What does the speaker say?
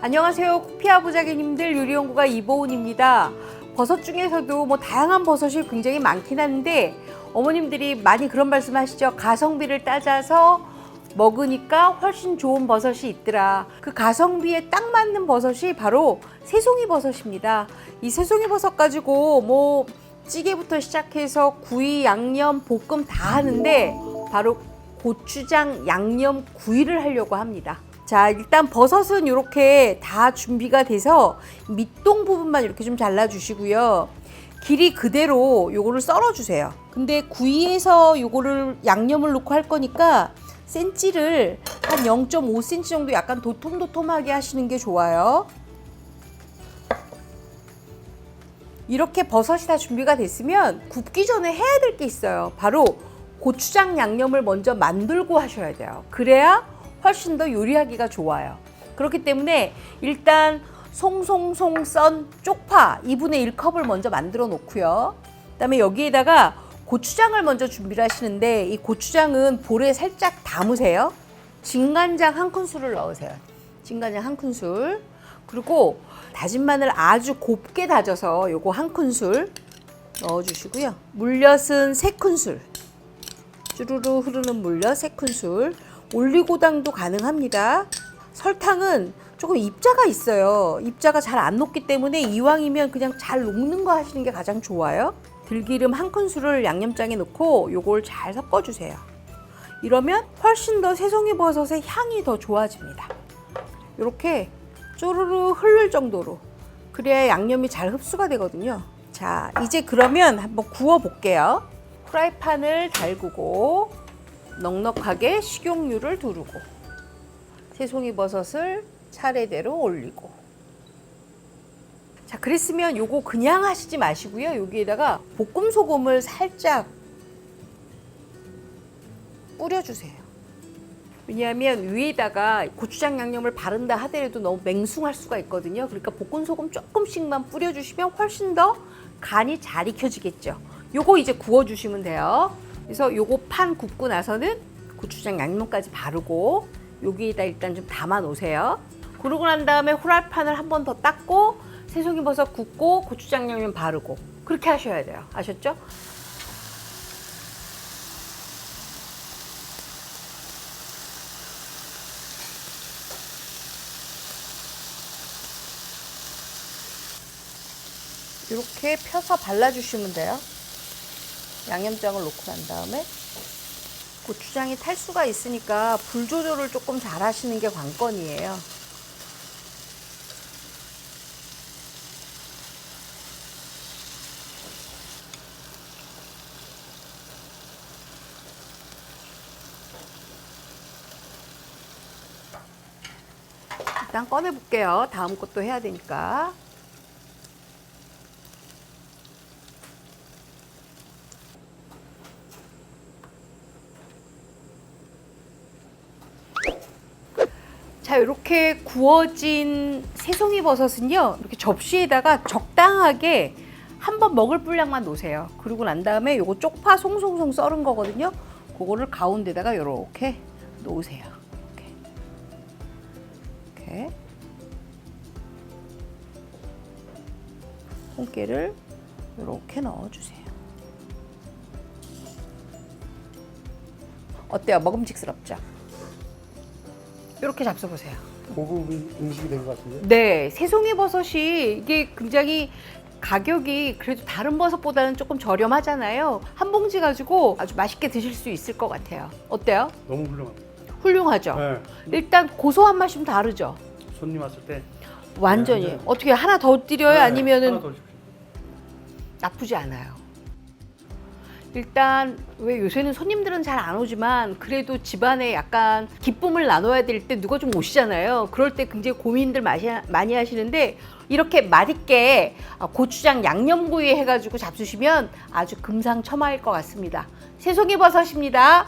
안녕하세요. 쿠피아 부자기님들 요리연구가 이보은입니다. 버섯 중에서도 뭐 다양한 버섯이 굉장히 많긴 한데 어머님들이 많이 그런 말씀 하시죠. 가성비를 따져서 먹으니까 훨씬 좋은 버섯이 있더라. 그 가성비에 딱 맞는 버섯이 바로 새송이 버섯입니다. 이 새송이 버섯 가지고 뭐 찌개부터 시작해서 구이, 양념, 볶음 다 하는데 바로 고추장 양념 구이를 하려고 합니다. 자, 일단 버섯은 이렇게 다 준비가 돼서 밑동 부분만 이렇게 좀 잘라 주시고요. 길이 그대로 요거를 썰어 주세요. 근데 구이에서 요거를 양념을 넣고 할 거니까 센치를 한 0.5cm 정도 약간 도톰도톰하게 하시는 게 좋아요. 이렇게 버섯이 다 준비가 됐으면 굽기 전에 해야 될 게 있어요. 바로 고추장 양념을 먼저 만들고 하셔야 돼요. 그래야 훨씬 더 요리하기가 좋아요. 그렇기 때문에 일단 송송송 썬 쪽파 2분의 1컵을 먼저 만들어 놓고요. 그다음에 여기에다가 고추장을 먼저 준비를 하시는데 이 고추장은 볼에 살짝 담으세요. 진간장 한 큰술을 넣으세요. 진간장 한 큰술. 그리고 다진 마늘 아주 곱게 다져서 요거 한 큰술 넣어주시고요. 물엿은 세 큰술. 쭈루루 흐르는 물엿 세 큰술. 올리고당도 가능합니다. 설탕은 조금 입자가 있어요. 입자가 잘 안 녹기 때문에 이왕이면 그냥 잘 녹는 거 하시는 게 가장 좋아요. 들기름 한 큰술을 양념장에 넣고 요걸 잘 섞어주세요. 이러면 훨씬 더 새송이 버섯의 향이 더 좋아집니다. 이렇게 쪼르르 흐를 정도로 그래야 양념이 잘 흡수가 되거든요. 자, 이제 그러면 한번 구워 볼게요. 프라이팬을 달구고 넉넉하게 식용유를 두르고 새송이 버섯을 차례대로 올리고 자, 그랬으면 요거 그냥 하시지 마시고요. 여기에다가 볶음 소금을 살짝 뿌려주세요. 왜냐하면 위에다가 고추장 양념을 바른다 하더라도 너무 맹숭할 수가 있거든요. 그러니까 볶은 소금 조금씩만 뿌려주시면 훨씬 더 간이 잘 익혀지겠죠. 요거 이제 구워주시면 돼요. 그래서 요거 판 굽고 나서는 고추장 양념까지 바르고 여기에다 일단 좀 담아 놓으세요. 그러고 난 다음에 후라이팬을 한 번 더 닦고 새송이 버섯 굽고 고추장 양념 바르고 그렇게 하셔야 돼요. 아셨죠? 이렇게 펴서 발라주시면 돼요. 양념장을 넣고 난 다음에 고추장이 탈 수가 있으니까 불 조절을 조금 잘 하시는 게 관건이에요. 일단 꺼내 볼게요. 다음 것도 해야 되니까. 자, 이렇게 구워진 새송이 버섯은요, 이렇게 접시에다가 적당하게 한 번 먹을 분량만 놓으세요. 그리고 난 다음에 요거 쪽파 송송송 썰은 거거든요. 그거를 가운데다가 이렇게 놓으세요. 이렇게. 이렇게. 통깨를 이렇게 넣어주세요. 어때요? 먹음직스럽죠? 이렇게 잡숴보세요. 고급 음식이 된 것 같은데. 네, 새송이 버섯이 이게 굉장히 가격이 그래도 다른 버섯보다는 조금 저렴하잖아요. 한 봉지 가지고 아주 맛있게 드실 수 있을 것 같아요. 어때요? 너무 훌륭합니다. 훌륭하죠? 네. 일단 고소한 맛이 좀 다르죠? 손님 왔을 때 완전히. 네, 네. 어떻게 하나 더 드려요? 네, 아니면은 하나 더 주십시오. 나쁘지 않아요. 일단 왜 요새는 손님들은 잘 안 오지만 그래도 집안에 약간 기쁨을 나눠야 될 때 누가 좀 오시잖아요. 그럴 때 굉장히 고민들 많이 하시는데 이렇게 맛있게 고추장 양념구이 해가지고 잡수시면 아주 금상첨화일 것 같습니다. 새송이 버섯입니다.